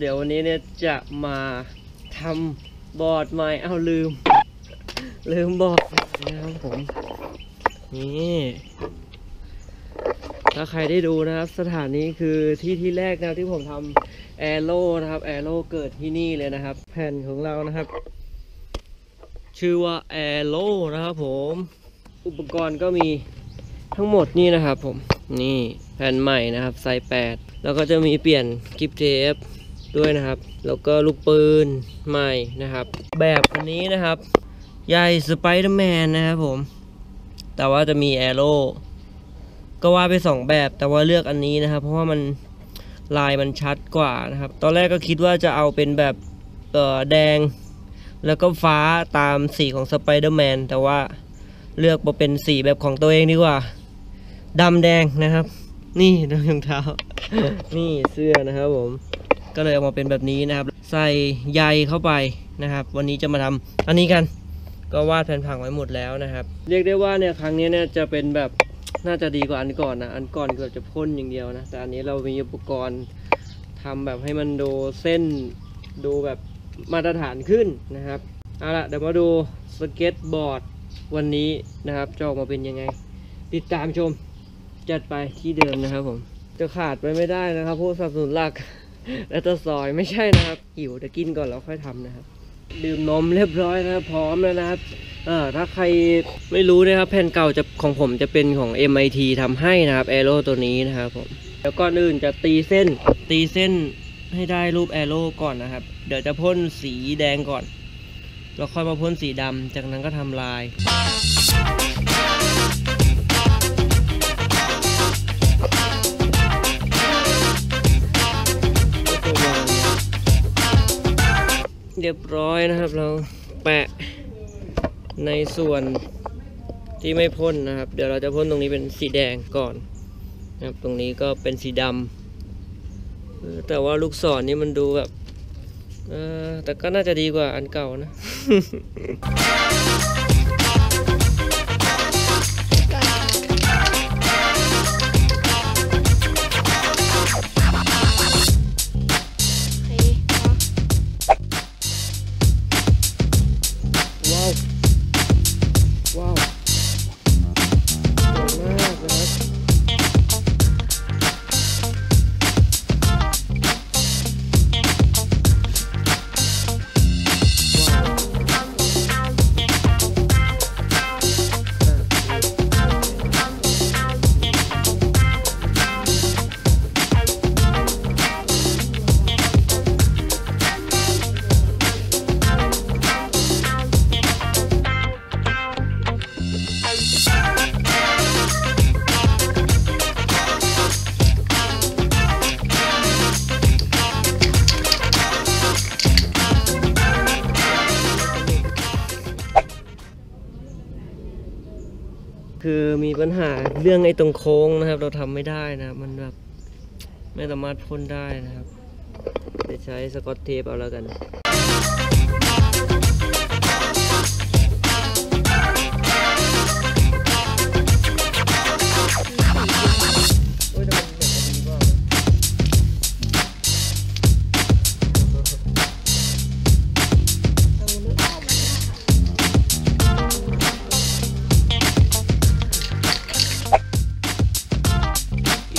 เดี๋ยววันนี้เนี่ยจะมาทำบอร์ดใหม่เอาลืม ลืมบอกนะครับผม นี่ ถ้าใครได้ดูนะครับ สถานนี้คือที่ที่แรกนะที่ผมทำแอโร่นะครับ แอโร่เกิดที่นี่เลยนะครับ แผ่นของเรานะครับ ชื่อว่าแอโร่นะครับผม อุปกรณ์ก็มีทั้งหมดนี่นะครับผมนี่แผ่นใหม่นะครับไซส์8แล้วก็จะมีเปลี่ยนกิฟเทป ด้วยนะครับ แล้วก็ลูกปืนใหม่นะครับ แบบอันนี้นะครับใหญ่สไปเดอร์แมนนะครับผม แต่ว่าจะมีแอโร่ก็ว่าไปสองแบบแต่ว่าเลือกอันนี้นะครับ เพราะว่ามันลายมันชัดกว่านะครับ ตอนแรกก็คิดว่าจะเอาเป็นแบบเออแดง แล้วก็ฟ้าตามสีของสไปเดอร์แมนแต่ว่าเลือกมาเป็นสีแบบของตัวเองดีกว่าดำแดงนะครับ นี่รองเท้า นี่เสื้อนะครับผม ก็เลยเอามาเป็นแบบนี้นะครับ ใส่ใยเข้าไปนะครับ วันนี้จะมาทำอันนี้กัน ก็วาดแผ่นผังไว้หมดแล้วนะครับ เรียกได้ว่าเนี่ยครั้งนี้เนี่ยจะเป็นแบบน่าจะดีกว่าอันก่อนนะอันก่อนเกือบจะพ่นอย่างเดียวนะ แต่อันนี้เรามีอุปกรณ์ทำแบบให้มันดูเส้นดูแบบมาตรฐานขึ้นนะครับเอาละเดี๋ยวมาดูสเก็ตบอร์ดวันนี้นะครับจะออกมาเป็นยังไง ติดตามชมจัดไปที่เดิมนะครับผมจะขาดไปไม่ได้นะครับผู้สนับสนุนหลัก และตะซอยไม่ใช่นะครับหิวจะกินก่อนแล้วค่อยทำนะครับ ดื่มนมเรียบร้อยนะพร้อมแล้วนะครับเออถ้าใครไม่รู้นะครับแผ่นเก่าจะของผมจะเป็นของ MIT ทำให้นะครับแอโร่ตัวนี้นะครับผมแล้วก่อนอื่นจะตีเส้นตีเส้นให้ได้รูปแอโร่ก่อนนะครับ เดี๋ยวจะพ่นสีแดงก่อนแล้วค่อยมาพ่นสีดำจากนั้นก็ทำลาย เรียบร้อยนะครับ เราแปะในส่วนที่ไม่พ่นนะครับ เดี๋ยวเราจะพ่นตรงนี้เป็นสีแดงก่อนนะครับ ตรงนี้ก็เป็นสีดำแต่ว่าลูกศรนี้มันดูแบบเออแต่ก็น่าจะดีกว่าอันเก่านะ คือมีปัญหาเรื่องไอ้ตรงโค้งนะครับ เราทำไม่ได้นะมันแบบไม่สามารถพ่นได้นะครับ จะใช้สกอตเทปเอาแล้วกัน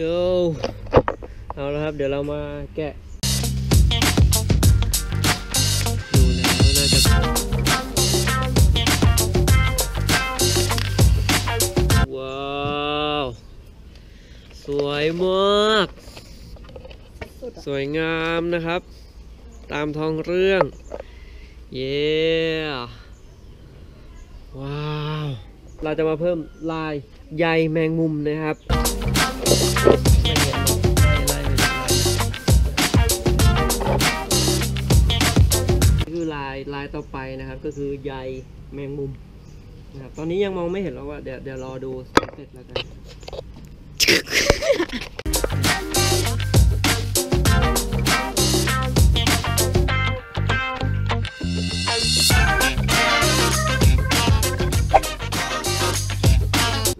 โยเอาละครับ เดี๋ยวเรามาแกะ ดูแล้วน่าจะว้าว สวยมาก สวยงามนะครับ ตามท้องเรื่อง เย้ว้าว เราจะมาเพิ่มลายใยแมงมุมนะครับ ไม่เห็นหรอกไล่ไล่ไปเลยไล่นี่คือลายลายต่อไปนะครับ ก็คือใยแมงมุมนะครับตอนนี้ยังมองไม่เห็นหรอกว่าเดี๋ยวเดี๋ยวรอดูเสร็จแล้วกัน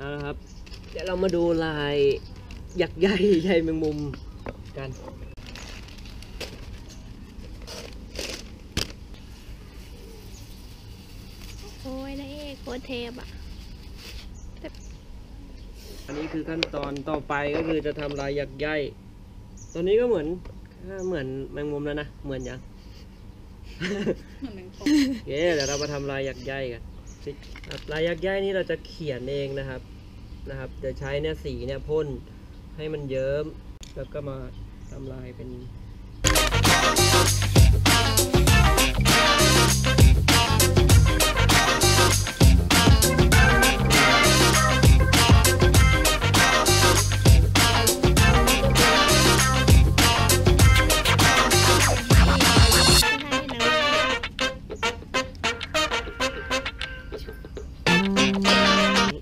นะครับเดี๋ยวเรามาดูลาย หยักใหญ่ใหญ่แมงมุมกันโอ้ยนะเอกโคตรเทปอะ อันนี้คือขั้นตอนต่อไปก็คือจะทำลายหยักใหญ่ตัวนี้ก็เหมือนเหมือนแมงมุมแล้วนะ เหมือนยังเอนแมงเย้เดี๋ยวเรามาทำลายหยักใหญ่กันลายยักใหญ่นี้เราจะเขียนเองนะครับนะครับ จะใช้เนี่ยสีเนี่ยพ่น ให้มันเยิ้ม แล้วก็มาทำลายเป็น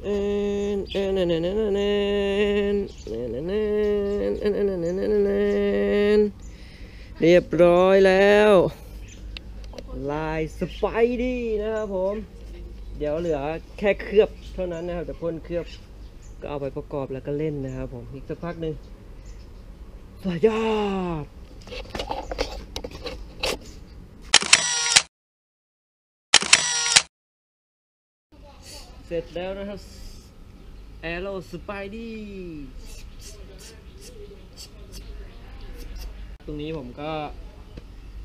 เออเออเนเนเนเน เรียบร้อยแล้ว ลายสไปดี้นะครับผม เดี๋ยวเหลือแค่เคลือบเท่านั้นนะครับแต่พ่นเคลือบก็เอาไปประกอบแล้วก็เล่นนะครับผมอีกสักพักหนึ่งสุดยอดเสร็จแล้วนะครับ Arrow Spidey ตรงนี้ผมก็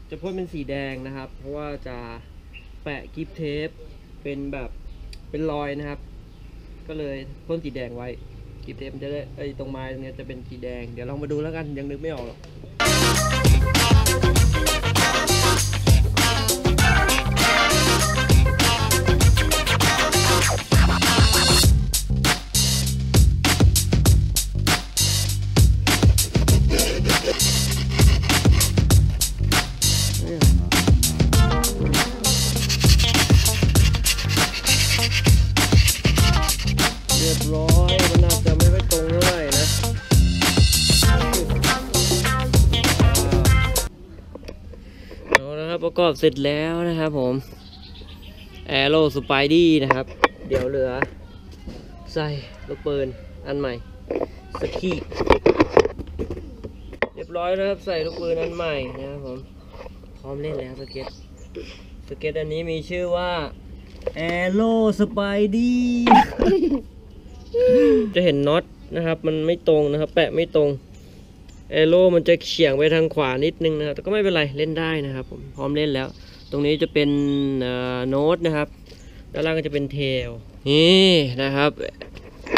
จะพ่นเป็นสีแดงนะครับ เพราะว่าจะแปะกิฟเทปเป็นแบบเป็นรอยนะครับ ก็เลยพ่นสีแดงไว้กิฟเทปจะได้ไอตรงไม้ตรงเนี้ยจะเป็นสีแดง เดี๋ยวลองมาดูแล้วกันยังนึกไม่ออกหรอก ละครับประกอบเสร็จแล้วนะครับผม Arrow Spidey นะครับ เดี๋ยวเหลือ ใส่ลูกปืนอันใหม่สกีเรียบร้อยแล้วครับ ใส่ลูกปืนอันใหม่นะครับผมพร้อมเล่นแล้วสเก็ตสเก็ตอันนี้มีชื่อว่า Arrow Spidey จะเห็นน็อตนะครับ มันไม่ตรงนะครับ แปะไม่ตรง เอโร่มันจะเฉียงไปทางขวานิดนึงนะครับ แต่ก็ไม่เป็นไรเล่นได้นะครับผมพร้อมเล่นแล้ว ตรงนี้จะเป็นโน้ตนะครับ ด้านล่างก็จะเป็นเทลนี่นะครับ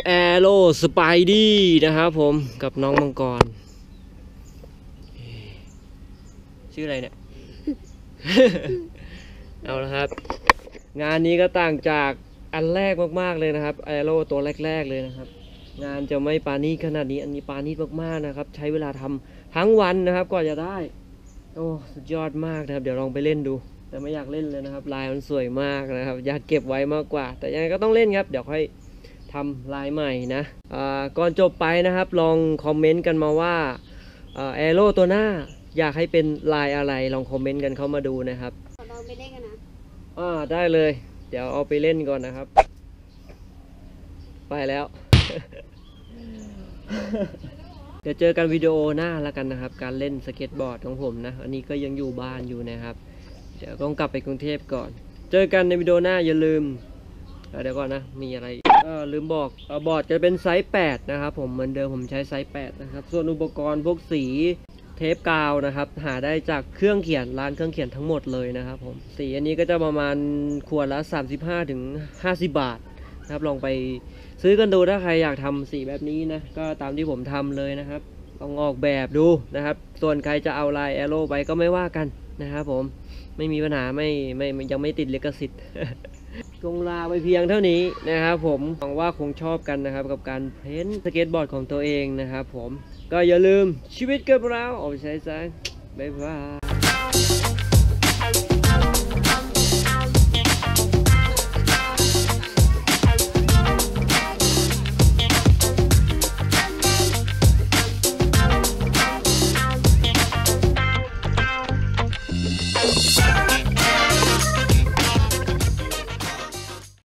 แอโร่สไปดี้นะครับผมกับน้องมังกร ชื่ออะไรเนี่ย เอาละครับ งานนี้ก็ต่างจากอันแรกมาก ๆ เลยนะครับแอโร่ตัวแรก ๆ เลยนะครับ งานจะไม่ปานีตขนาดนี้อันนี้ปานีตมากๆนะครับ ใช้เวลาทำทั้งวันนะครับกว่าจะได้ โอ้สุดยอดมากนะครับ เดี๋ยวลองไปเล่นดู แต่ไม่อยากเล่นเลยนะครับ ลายมันสวยมากนะครับ อยากเก็บไว้มากกว่า แต่ยังไงก็ต้องเล่นครับ เดี๋ยวค่อยทำลายใหม่นะอ่าก่อนจบไปนะครับ ลองคอมเมนต์กันมาว่าแอโร่ตัวหน้าอยากให้เป็นลายอะไรลองคอมเมนต์กันเข้ามาดูนะครับเราไปเล่นกันนะอ่าได้เลย เดี๋ยวเอาไปเล่นก่อนนะครับ ไปแล้ว เดี๋ยวเจอกันวิดีโอหน้าแล้วกันนะครับ การเล่นสเก็ตบอร์ดของผมนะ อันนี้ก็ยังอยู่บ้านอยู่นะครับ เดี๋ยวต้องกลับไปกรุงเทพก่อน เจอกันในวิดีโอหน้าอย่าลืมเเดี๋ยวก่อนนะ มีอะไรลืมบอกบอร์ดจะเป็นไซส์ 8 นะครับผมเหมือนเดิมผมใช้ไซส์ 8 นะครับ ส่วนอุปกรณ์พวกสีเทปกาวนะครับ หาได้จากเครื่องเขียนร้านเครื่องเขียนทั้งหมดเลยนะครับผม สีอันนี้ก็จะประมาณขวดละ 35ถึง50 บาท นะครับลองไปซื้อกันดูถ้าใครอยากทำสีแบบนี้นะก็ตามที่ผมทำเลยนะครับลองออกแบบดูนะครับ ส่วนใครจะเอาลายแอโร่ไปก็ไม่ว่ากันนะครับผมไม่มีปัญหาไม่ไม่ยังไม่ติดลิขสิทธิ์คงลาไปเพียงเท่านี้นะครับผมหวังว่าคงชอบกันนะครับ กับการเพ้นสเก็ตบอร์ดของตัวเองนะครับผมก็อย่าลืมชีวิตกับเราออกไปใช้ซะบ๊ายบาย